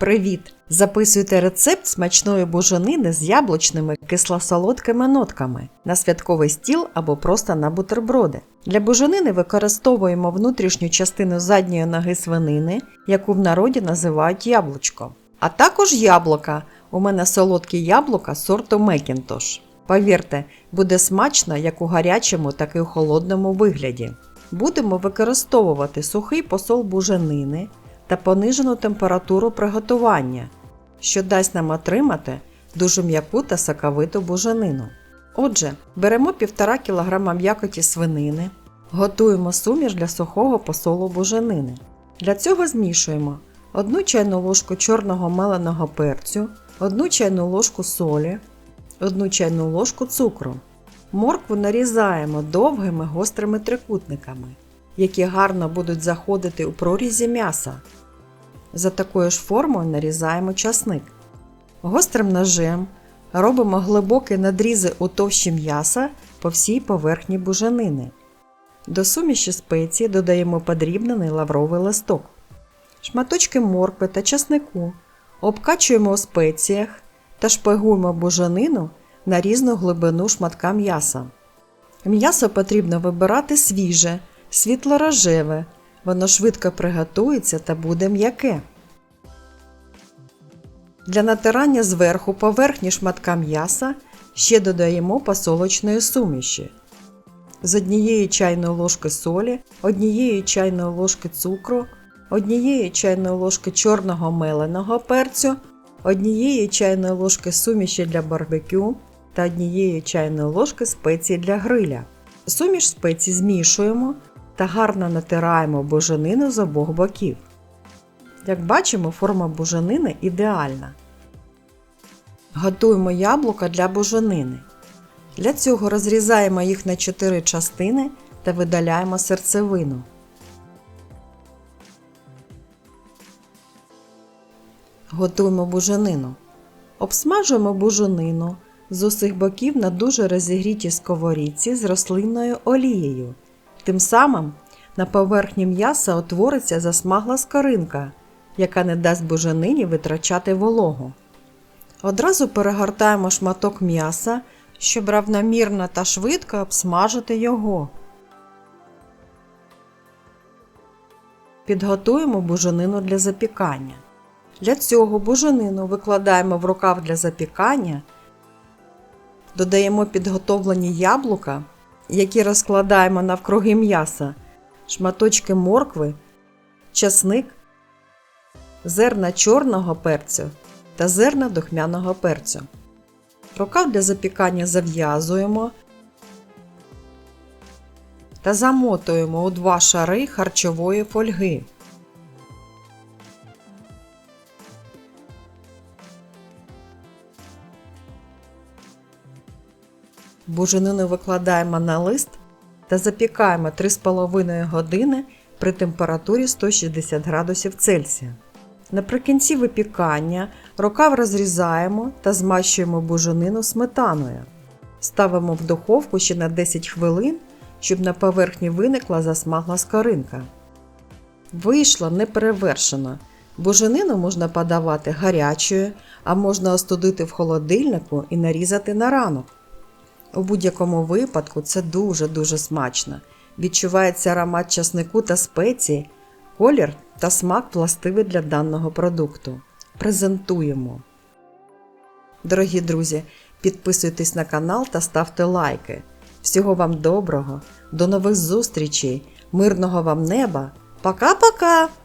Привіт! Записуйте рецепт смачної буженини з яблучними кисло-солодкими нотками на святковий стіл або просто на бутерброди. Для буженини використовуємо внутрішню частину задньої ноги свинини, яку в народі називають яблучко. А також яблука. У мене солодкі яблука сорту Мекінтош. Повірте, буде смачно як у гарячому, так і у холодному вигляді. Будемо використовувати сухий посол буженини та понижену температуру приготування, що дасть нам отримати дуже м'яку та соковиту буженину. Отже, беремо 1,5 кг м'якоті свинини, готуємо суміш для сухого посолу буженини. Для цього змішуємо 1 чайну ложку чорного меленого перцю, 1 чайну ложку солі, 1 чайну ложку цукру. Моркву нарізаємо довгими гострими трикутниками, які гарно будуть заходити у прорізі м'яса. За такою ж формою нарізаємо часник. Гострим ножем робимо глибокі надрізи у товщі м'яса по всій поверхні буженини. До суміші спеції додаємо подрібнений лавровий листок. Шматочки моркви та часнику обкачуємо у спеціях та шпигуємо буженину на різну глибину шматка м'яса. М'ясо потрібно вибирати свіже, світло-рожеве, воно швидко приготується та буде м'яке. Для натирання зверху поверхні шматка м'яса ще додаємо посолочної суміші. З однієї чайної ложки солі, однієї чайної ложки цукру, однієї чайної ложки чорного меленого перцю, однієї чайної ложки суміші для барбекю та однієї чайної ложки спеції для гриля. Суміш спецій змішуємо та гарно натираємо буженину з обох боків. Як бачимо, форма буженини ідеальна. Готуємо яблука для буженини. Для цього розрізаємо їх на 4 частини та видаляємо серцевину. Готуємо буженину. Обсмажуємо буженину з усіх боків на дуже розігрітій сковорідці з рослинною олією. Тим самим на поверхні м'яса утвориться засмагла скоринка, яка не дасть буженині витрачати вологу. Одразу перегортаємо шматок м'яса, щоб равномірно та швидко обсмажити його. Підготуємо буженину для запікання. Для цього буженину викладаємо в рукав для запікання, додаємо підготовлені яблука, які розкладаємо навкруги м'яса, шматочки моркви, часник, зерна чорного перцю та зерна духмяного перцю. Рукав для запікання зав'язуємо та замотуємо у два шари харчової фольги. Буженину викладаємо на лист та запікаємо 3,5 години при температурі 160 градусів Цельсія. Наприкінці випікання рукав розрізаємо та змащуємо буженину сметаною. Ставимо в духовку ще на 10 хвилин, щоб на поверхні виникла засмагла скоринка. Вийшло неперевершено. Буженину можна подавати гарячою, а можна остудити в холодильнику і нарізати на ранок. У будь-якому випадку це дуже-дуже смачно. Відчувається аромат часнику та спеції, колір та смак властивий для даного продукту. Презентуємо. Дорогі друзі, підписуйтесь на канал та ставте лайки. Всього вам доброго, до нових зустрічей, мирного вам неба. Пока-пока!